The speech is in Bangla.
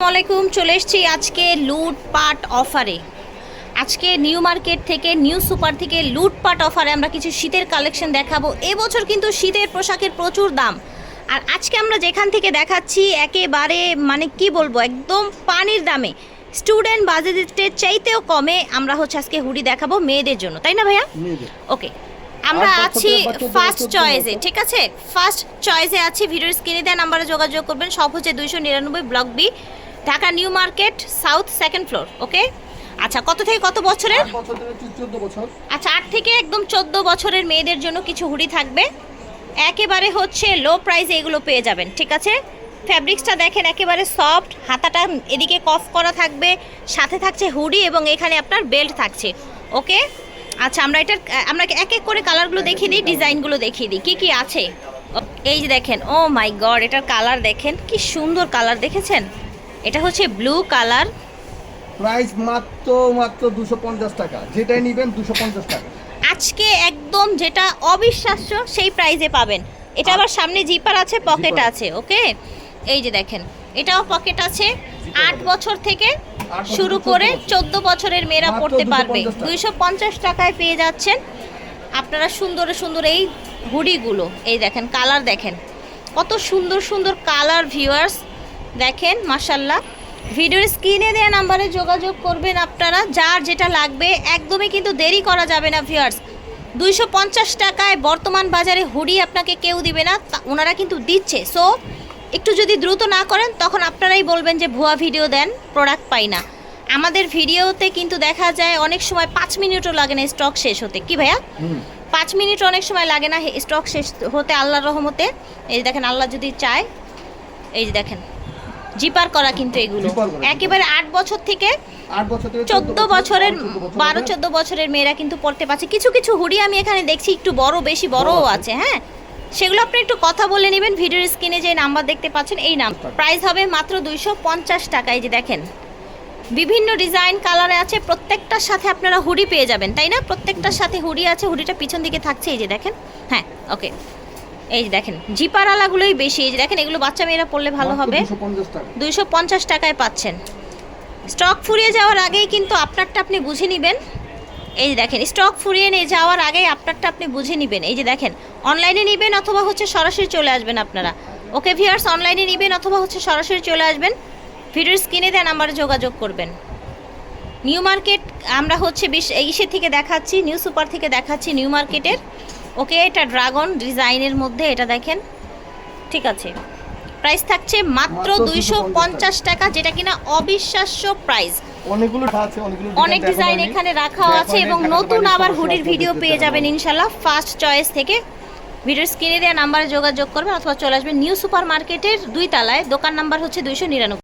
আসসালামাইকুম চলে এসেছি আজকে লুটপাট অফারে। আজকে নিউ মার্কেট থেকে নিউ সুপার থেকে লুটপাট অফারে আমরা কিছু শীতের কালেকশন দেখাবো। এবছর কিন্তু শীতের পোশাকের প্রচুর দাম। আর আজকে আমরা যেখান থেকে দেখাচ্ছি একেবারে মানে কি বলব একদম পানির দামে। স্টুডেন্ট বাজেটের চাইতেও কমে আমরা হচ্ছে আজকে হুডি দেখাবো মেয়েদের জন্য। তাই না ভাইয়া? ওকে আমরা আছি ফার্স্ট চয়েসে ঠিক আছে? ফার্স্ট চয়েসে আছি ভিডিওর স্ক্রিনে দেওয়া নাম্বারে যোগাযোগ করবেন। সব হচ্ছে দুইশো নিরানব্বই block B Dhaka New Market south second floor okay? আচ্ছা কত থেকে কত বছরের? আচ্ছা আট থেকে একদম চোদ্দ বছরের মেয়েদের জন্য কিছু হুডি থাকবে। একেবারে হচ্ছে লো প্রাইসে এগুলো পেয়ে যাবেন ঠিক আছে? ফ্যাব্রিক্সটা দেখেন একেবারে সফট হাতাটা এদিকে কফ করা থাকবে সাথে থাকছে হুডি এবং এখানে আপনার বেল্ট থাকছে ওকে? আচ্ছা আমরা এটার আমরা এক এক করে কালারগুলো দেখিয়ে দিই ডিজাইনগুলো দেখিয়ে দিই কী কী আছে? এই যে দেখেন ও মাই গড এটার কালার দেখেন কি সুন্দর কালার দেখেছেন? এটা হচ্ছে ব্লু কালার প্রাইস মাত্র মাত্র দুশো পঞ্চাশ টাকা। যেটাই নেবেন দুশো পঞ্চাশ টাকা। আজকে একদম যেটা অবিশ্বাস্য সেই প্রাইজে পাবেন। এটা আবার সামনে জিপার আছে পকেট আছে ওকে এই যে দেখেন এটাও পকেট আছে। আট বছর থেকে শুরু করে 14 চোদ্দ বছরের মেয়েরা পড়তে পারবে। দুইশো পঞ্চাশ টাকায় পেয়ে যাচ্ছেন। আপনারা সুন্দর সুন্দর এই হুডিগুলো এই দেখেন কালার দেখেন। কত সুন্দর সুন্দর কালার ভিউয়ার্স দেখেন মাসাল্লাহ ভিডিওর স্ক্রিনে দেওয়া নাম্বারে যোগাযোগ করবেন আপনারা। যার যেটা লাগবে একদমই কিন্তু দেরি করা যাবে না ভিউয়ার্স দুইশো পঞ্চাশ টাকায় বর্তমান বাজারে হুডি আপনাকে কেউ দিবে না ওনারা কিন্তু দিচ্ছে। সো একটু যদি দ্রুত না করেন তখন আপনারাই বলবেন যে ভুয়া ভিডিও দেন প্রোডাক্ট পাই না। আমাদের ভিডিওতে কিন্তু দেখা যায় অনেক সময় পাঁচ মিনিটও লাগে না স্টক শেষ হতে। কি ভাইয়া? পাঁচ মিনিট অনেক সময় লাগে না স্টক শেষ হতে আল্লাহর রহমতে। এই যে দেখেন আল্লাহ যদি চায় এই যে দেখেন। জিপার করা কিন্তু এগুলো। একেবারে আট বছর থেকে চোদ্দ বছরের বারো, চোদ্দ বছরের মেয়েরা কিন্তু পড়তে পারছে। কিছু কিছু হুডি আমি এখানে দেখছি একটু বড় বেশি বড়ও আছে। হ্যাঁ? সেগুলো আপনি একটু কথা বলে নেবেন ভিডিওর স্ক্রিনে যে নাম্বার দেখতে পাচ্ছেন এই নাম। প্রাইস হবে মাত্র দুইশো পঞ্চাশ টাকায় যে দেখেন। বিভিন্ন ডিজাইন কালারে আছে প্রত্যেকটার সাথে আপনারা হুডি পেয়ে যাবেন তাই না? প্রত্যেকটার সাথে হুডি আছে হুডিটা পিছন দিকে থাকছে এই যে দেখেন। হ্যাঁ ওকে। এই যে দেখেন জিপারালাগুলোই বেশি এই যে দেখেন এগুলো বাচ্চা মেয়েরা পড়লে ভালো হবে। 250 দুইশো পঞ্চাশ টাকায় পাচ্ছেন। স্টক ফুরিয়ে যাওয়ার আগেই কিন্তু আপনারটা আপনি বুঝে নেবেন। এই যে দেখেন স্টক ফুরিয়ে নিয়ে যাওয়ার আগেই আপনারটা আপনি বুঝে নেবেন। এই যে দেখেন অনলাইনে নেবেন অথবা হচ্ছে সরাসরি চলে আসবেন আপনারা। ওকে ভিয়ার্স অনলাইনে নেবেন অথবা হচ্ছে সরাসরি চলে আসবেন। ভিডিওর স্ক্রিনে দেন নাম্বারে যোগাযোগ করবেন। নিউ মার্কেট আমরা হচ্ছে বিশ ইসে থেকে দেখাচ্ছি নিউ সুপার থেকে দেখাচ্ছি নিউ মার্কেটের। ওকে এটা ড্রাগন ডিজাইনের মধ্যে এটা দেখেন। ঠিক আছে। প্রাইস থাকছে মাত্র দুইশো 250 পঞ্চাশ টাকা যেটা কিনা অবিশ্বাস্য প্রাইস। অনেকগুলো আছে অনেকগুলো অনেক ডিজাইন এখানে রাখা আছে এবং নতুন আবার হুডির ভিডিও পেয়ে যাবেন ইনশাল্লাহ। ফার্স্ট চয়েস থেকে ভিডিওর স্ক্রিনে দেওয়া নাম্বারে যোগাযোগ করবেন অথবা চলে আসবেন নিউ সুপার মার্কেটের দুই তলায় দোকান নাম্বার হচ্ছে দুইশো নিরানব্বই।